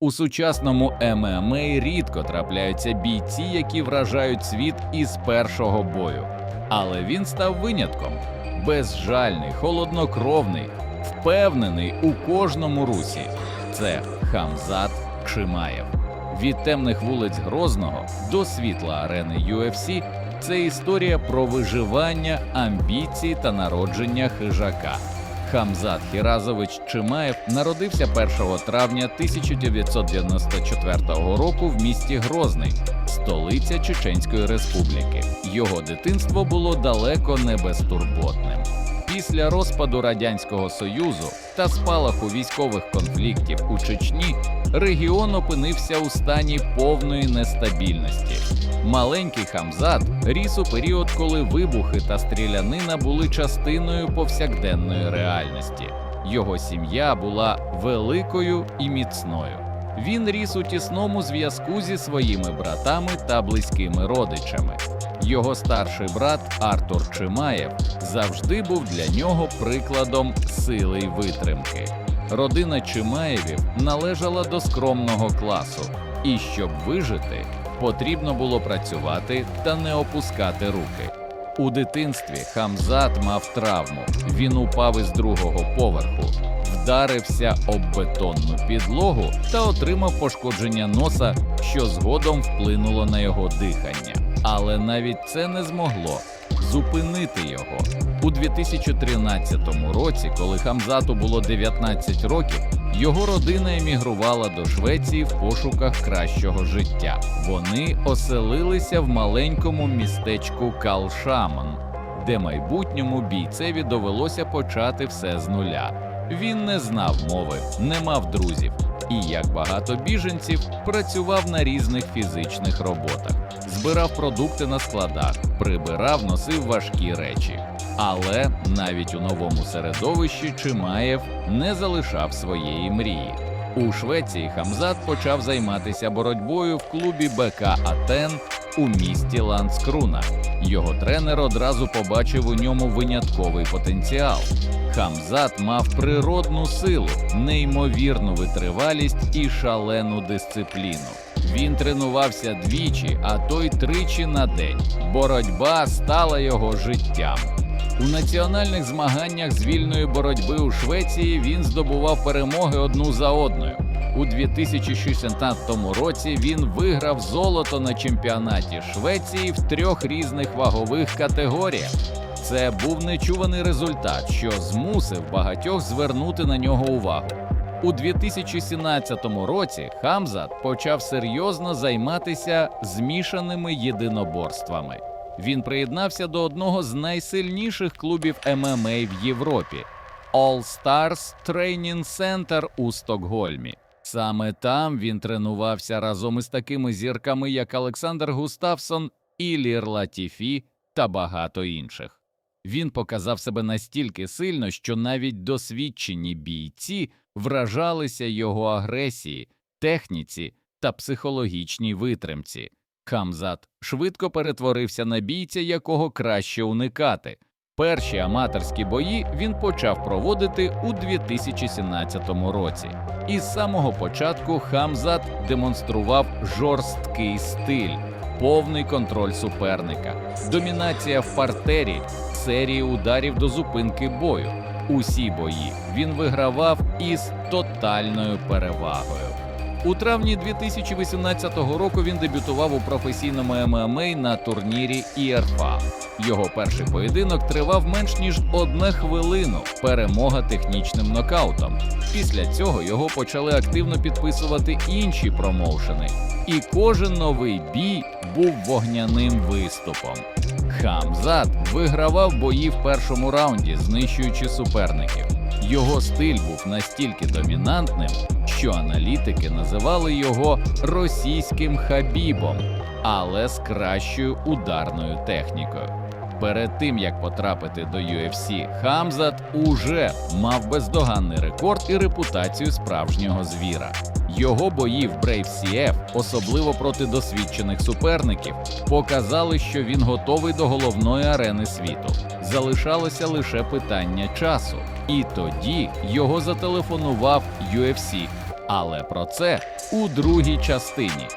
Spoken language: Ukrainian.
У сучасному ММА рідко трапляються бійці, які вражають світ із першого бою. Але він став винятком безжальний, холоднокровний, впевнений у кожному русі. Це Хамзат Кшимаєв. Від темних вулиць Грозного до світла арени UFC – це історія про виживання, амбіції та народження хижака. Хамзат Хіразович Чимаєв народився 1 травня 1994 року в місті Грозний, столиця Чеченської Республіки. Його дитинство було далеко не безтурботним. Після розпаду Радянського Союзу та спалаху військових конфліктів у Чечні регіон опинився у стані повної нестабільності. Маленький Хамзат ріс у період, коли вибухи та стрілянина були частиною повсякденної реальності. Його сім'я була великою і міцною. Він ріс у тісному зв'язку зі своїми братами та близькими родичами. Його старший брат Артур Чимаєв завжди був для нього прикладом сили й витримки. Родина Чимаєвів належала до скромного класу, і щоб вижити, потрібно було працювати та не опускати руки. У дитинстві Хамзат мав травму. Він упав із другого поверху, вдарився об бетонну підлогу та отримав пошкодження носа, що згодом вплинуло на його дихання. Але навіть це не змогло зупинити його. У 2013 році, коли Хамзату було 19 років, його родина емігрувала до Швеції в пошуках кращого життя. Вони оселилися в маленькому містечку Калшамон, де майбутньому бійцеві довелося почати все з нуля. Він не знав мови, не мав друзів і, як багато біженців, працював на різних фізичних роботах, збирав продукти на складах, прибирав, носив важкі речі. Але навіть у новому середовищі Чимаєв не залишав своєї мрії. У Швеції Хамзат почав займатися боротьбою в клубі БК Атен у місті Ланскруна. Його тренер одразу побачив у ньому винятковий потенціал. Хамзат мав природну силу, неймовірну витривалість і шалену дисципліну. Він тренувався двічі, а то й тричі на день. Боротьба стала його життям. У національних змаганнях з вільної боротьби у Швеції він здобував перемоги одну за одною. У 2016 році він виграв золото на чемпіонаті Швеції в трьох різних вагових категоріях. Це був нечуваний результат, що змусив багатьох звернути на нього увагу. У 2017 році Хамзат почав серйозно займатися змішаними єдиноборствами. Він приєднався до одного з найсильніших клубів ММА в Європі All Stars Training Center у Стокгольмі. Саме там він тренувався разом із такими зірками, як Олександр Густавсон, Ілір Латіфі та багато інших. Він показав себе настільки сильно, що навіть досвідчені бійці вражалися його агресії, техніці та психологічній витримці. Хамзат швидко перетворився на бійця, якого краще уникати. Перші аматорські бої він почав проводити у 2017 році. І з самого початку Хамзат демонстрував жорсткий стиль, повний контроль суперника, домінація в партері, серії ударів до зупинки бою. Усі бої він вигравав із тотальною перевагою. У травні 2018 року він дебютував у професійному ММА на турнірі ІРФА. Його перший поєдинок тривав менш ніж одне хвилину. Перемога технічним нокаутом. Після цього його почали активно підписувати інші промоушени, і кожен новий бій був вогняним виступом. Хамзат вигравав бої в першому раунді, знищуючи суперників. Його стиль був настільки домінантним, що аналітики називали його російським хабібом, але з кращою ударною технікою. Перед тим як потрапити до UFC, Хамзат уже мав бездоганний рекорд і репутацію справжнього звіра. Його бої в Brave CF, особливо проти досвідчених суперників, показали, що він готовий до головної арени світу. Залишалося лише питання часу. І тоді його зателефонував UFC Але про це у другій частині.